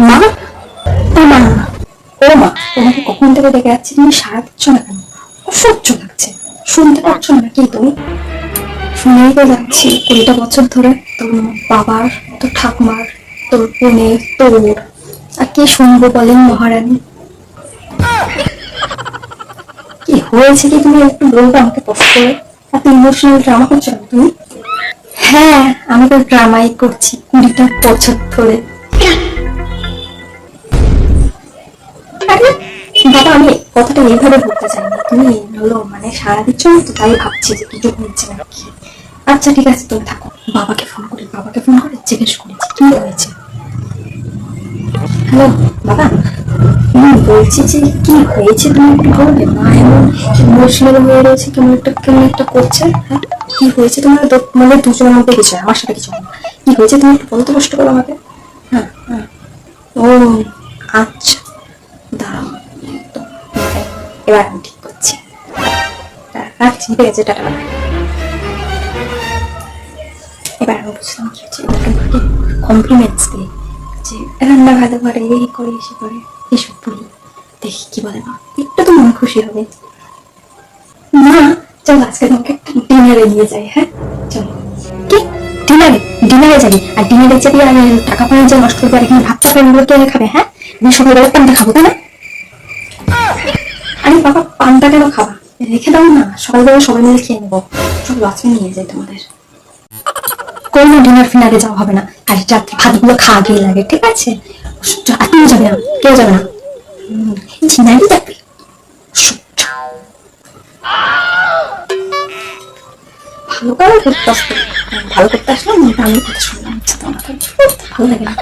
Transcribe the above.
মা? ও মা। ও মা তোমাকে কখন থেকে ডেকে যাচ্ছি তুমি? সারা দিচ্ছ না কেন? অসহ্য লাগছে। শুনতে পাচ্ছ না নাকি তুমি? শুনেই তো যাচ্ছি কুড়িটা বছর ধরে। তোর বাবার তোর ঠাকুমার তোর বোনের তোর। আর কে শুনব বলেন মহারানী? কি হয়েছে কি তুমি একটু বলবে আমাকে কষ্ট করে? এত ইমোশনাল ড্রামা করছ তুমি? হ্যাঁ আমি তো ড্রামাই করছি কুড়িটা বছর ধরে। বাবা আমি কথাটা এইভাবে বলতে চাইনি তুমি হলো মানে সারা দিচ্ছ না তো? তাই ভাবছি যে কিছু হচ্ছে নাকি? আচ্ছা ঠিক আছে, তুমি থাকো। বাবাকে ফোন করে, বাবাকে ফোন করে জিজ্ঞেস করেছি, কি হয়েছে? হ্যালো বাবা? বলছি যে কি হয়েছে? তুমি একটু বলবে? মা এমন ইমোশনাল হয়ে রয়েছে, কেমন একটা কেমন একটা করছে হ্যাঁ? কি হয়েছে তোমার? মানে দুজনের মধ্যে কিছু আমার সাথে কিছু না। কি হয়েছে? তুমি একটু বলতে কষ্ট করো আমাকে। হ্যাঁ হ্যাঁ। ও আচ্ছা। এবার আমি ঠিক করছি। রাখছি, ঠিক আছে, টাটা এবার আমি বুঝলাম কি হচ্ছে এবার কমপ্লিমেন্টস দিই যে, রান্না ভালো করে, এই করে, সে করে, এসব বলি, দেখি কি বলে মা। একটু তো খুশি হবে। না চলো আজকে তোমাকে ডিনারে নিয়ে যাই হ্যাঁ? চলো। কি? ডিনারে ডিনারে যাবি? আর ডিনারে যাবি আর টাকা পয়সা নষ্ট আর এখানে ভাত টাকা এগুলো কে খাবে হ্যাঁ? আমি সকালবেলা খাব তাই না? আরে বাবা পান্তা কেন খাবা? রেখে দাও না সকালবেলা সবাই মিলে খেয়ে নেব। চলো আজকে নিয়ে যাই তোমাদের। কোনো ডিনার ফিনারে যাওয়া হবে না। আর রাত্রে ভাতগুলো খাওয়া গিয়ে লাগে, ঠিক আছে? আর কেউ যাবে না, কেউ যাবে না। ঝিনারি যাবে ভালো করে ভালো করতে আসলাম আমি কথা শুনলাম ভালো লাগে না।